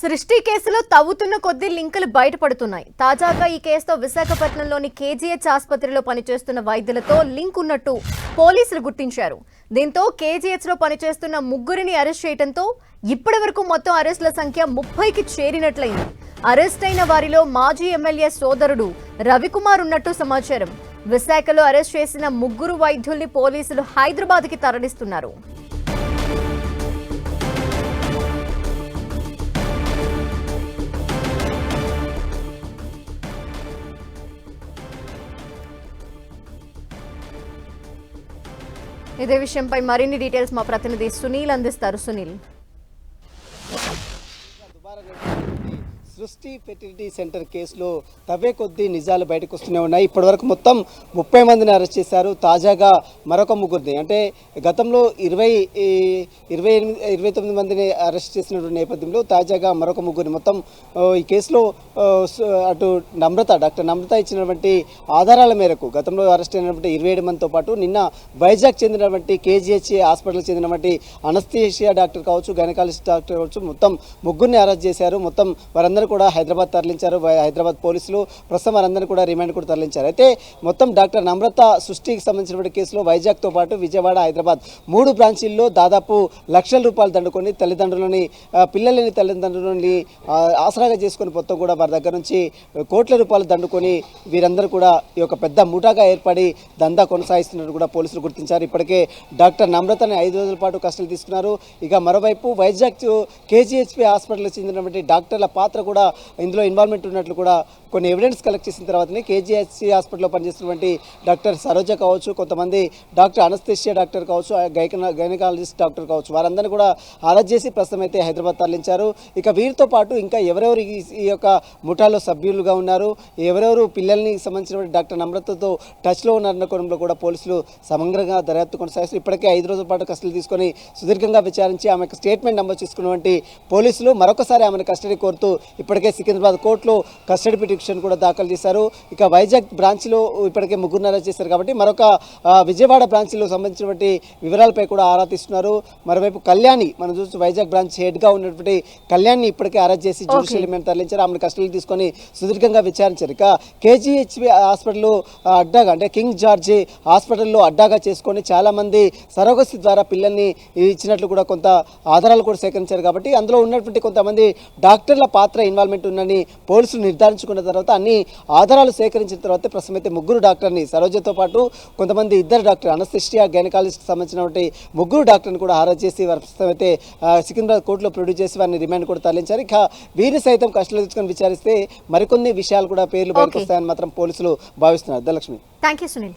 సృష్టి కేసులో తవ్వుతున్న కొద్దీ లింకులు బయటపడుతున్నాయి. తాజాగా ఈ కేసుతో విశాఖపట్నంలోని కేజీహెచ్ ఆసుపత్రిలో పనిచేస్తున్న వైద్యులతో లింక్ ఉన్నట్టు పోలీసులు గుర్తించారు. దీంతో కేజీహెచ్లో పనిచేస్తున్న ముగ్గురిని అరెస్ట్ చేయడంతో ఇప్పటి వరకు మొత్తం అరెస్టుల సంఖ్య ముప్పైకి చేరినట్లయింది. అరెస్ట్ అయిన వారిలో మాజీ ఎమ్మెల్యే సోదరుడు రవికుమార్ ఉన్నట్టు సమాచారం. విశాఖలో అరెస్ట్ చేసిన ముగ్గురు వైద్యుల్ని పోలీసులు హైదరాబాద్కి తరలిస్తున్నారు. ఇదే విషయంపై మరిన్ని డీటెయిల్స్ మా ప్రతినిధి సునీల్ అందిస్తారు. సునీల్. సృష్టి ఫెర్టిలిటీ సెంటర్ కేసులో తవ్వే కొద్దీ నిజాలు బయటకు వస్తూనే ఉన్నాయి. ఇప్పటివరకు మొత్తం ముప్పై మందిని అరెస్ట్ చేశారు. తాజాగా మరొక ముగ్గురిని అంటే గతంలో ఇరవై ఇరవై ఎనిమిది ఇరవై తొమ్మిది మందిని అరెస్ట్ చేసినటువంటి నేపథ్యంలో తాజాగా మరొక ముగ్గురిని మొత్తం ఈ కేసులో అటు నమ్రత డాక్టర్ నమ్రత ఇచ్చినటువంటి ఆధారాల మేరకు గతంలో అరెస్ట్ అయినటువంటి ఇరవై ఏడు మందితో పాటు నిన్న వైజాగ్ చెందినటువంటి కేజీహెచ్ హాస్పిటల్ చెందినటువంటి అనస్థీషియా డాక్టర్ కావచ్చు గైనకాలజిస్ట్ డాక్టర్ కావచ్చు మొత్తం ముగ్గురిని అరెస్ట్ చేశారు. మొత్తం వారందరూ కూడా హైదరాబాద్ తరలించారు. వై- హైదరాబాద్ పోలీసులు ప్రస్తుతం వారందరినీ కూడా రిమాండ్ కూడా తరలించారు. అయితే మొత్తం డాక్టర్ నమ్రత సృష్టికి సంబంధించినటువంటి కేసులో వైజాగ్తో పాటు విజయవాడ హైదరాబాద్ మూడు బ్రాంచీల్లో దాదాపు లక్షల రూపాయలు దండుకొని తల్లిదండ్రులని పిల్లలని తల్లిదండ్రులని ఆసరాగా చేసుకుని మొత్తం కూడా వారి దగ్గర నుంచి కోట్ల రూపాయలు దండుకొని వీరందరూ కూడా ఈ యొక్క పెద్ద ముఠాగా ఏర్పడి దందా కొనసాగిస్తున్నట్టు కూడా పోలీసులు గుర్తించారు. ఇప్పటికే డాక్టర్ నమ్రతని ఐదు రోజుల పాటు కస్టడీ తీసుకున్నారు. ఇక మరోవైపు వైజాగ్ కేజీహెచ్పి హాస్పిటల్కి చెందినటువంటి డాక్టర్ల పాత్ర కూడా ఇందులో ఇన్వాల్వ్మెంట్ ఉన్నట్లు కూడా కొన్ని ఎవిడెన్స్ కలెక్ట్ చేసిన తర్వాతనే కేజీహెచ్సి హాస్పిటల్లో పనిచేస్తున్నటువంటి డాక్టర్ సరోజ కావచ్చు కొంతమంది డాక్టర్ అనస్థేషియా డాక్టర్ కావచ్చు గైకన గైనకాలజిస్ట్ డాక్టర్ కావచ్చు వారందరినీ కూడా అరెస్ట్ చేసి ప్రస్తుతం అయితే హైదరాబాద్ తరలించారు. ఇక వీరితో పాటు ఇంకా ఎవరెవరు ఈ యొక్క ముఠాలో సభ్యులుగా ఉన్నారు ఎవరెవరు పిల్లల్ని సంబంధించినటువంటి డాక్టర్ నమ్రతతో టచ్లో ఉన్నారన్న కోణంలో కూడా పోలీసులు సమగ్రంగా దర్యాప్తు కొనసాగిస్తారు ఇప్పటికే ఐదు రోజుల పాటు కస్టడీ తీసుకొని సుదీర్ఘంగా విచారించి ఆమెకు స్టేట్మెంట్ నమోదు చేసుకున్నటువంటి పోలీసులు మరొకసారి ఆమెను కస్టడీ కోరుతూ ఇప్పటికే సికింద్రాబాద్ కోర్టులో కస్టడీ పిటిషన్ కూడా దాఖలు చేశారు. ఇక వైజాగ్ బ్రాంచ్లో ఇప్పటికే ముగ్గురు అరెస్ట్ చేశారు కాబట్టి మరొక విజయవాడ బ్రాంచ్లో సంబంధించినటువంటి వివరాలపై కూడా ఆరా తీస్తున్నారు. మరోవైపు కళ్యాణి మనం చూసి వైజాగ్ బ్రాంచ్ హెడ్గా ఉన్నటువంటి కళ్యాణ్ని ఇప్పటికే అరెస్ట్ చేసి జ్యుడిషియల్ రిమాండ్ తరలించారు. ఆమెను కస్టడీ తీసుకొని సుదీర్ఘంగా విచారించారు. ఇక కేజీహెచ్వి హాస్పిటల్లో అడ్డాగా అంటే కింగ్ జార్జి హాస్పిటల్లో అడ్డాగా చేసుకొని చాలామంది సరోగసి ద్వారా పిల్లల్ని ఇచ్చినట్లు కూడా కొంత ఆధారాలు కూడా సేకరించారు కాబట్టి అందులో ఉన్నటువంటి కొంతమంది డాక్టర్ల పాత్ర ఇన్వాల్వ్మెంట్ ఉందని పోలీసులు నిర్ధారించుకున్న తర్వాత అన్ని ఆధారాలు సేకరించిన తర్వాత ప్రస్తుతం ముగ్గురు డాక్టర్ని సరోజతో పాటు కొంతమంది ఇద్దరు డాక్టర్ అనస్థిస్టియా గైనకాలజిస్ట్ సంబంధించినటువంటి ముగ్గురు డాక్టర్ని కూడా హాజరు చేసి వారి ప్రస్తుతం అయితే ఆ, సికింద్రాబాద్ కోర్టులో ప్రొడ్యూస్ చేసి వారిని రిమాండ్ కూడా తరలించారు. ఇక వీరిని సైతం కస్టడీలో తీసుకొని విచారిస్తే మరికొన్ని విషయాలు కూడా పేర్లు బయటకు. వస్తాయని మాత్రం పోలీసులు భావిస్తున్నారు. ధనలక్ష్మి. Thank you Sunil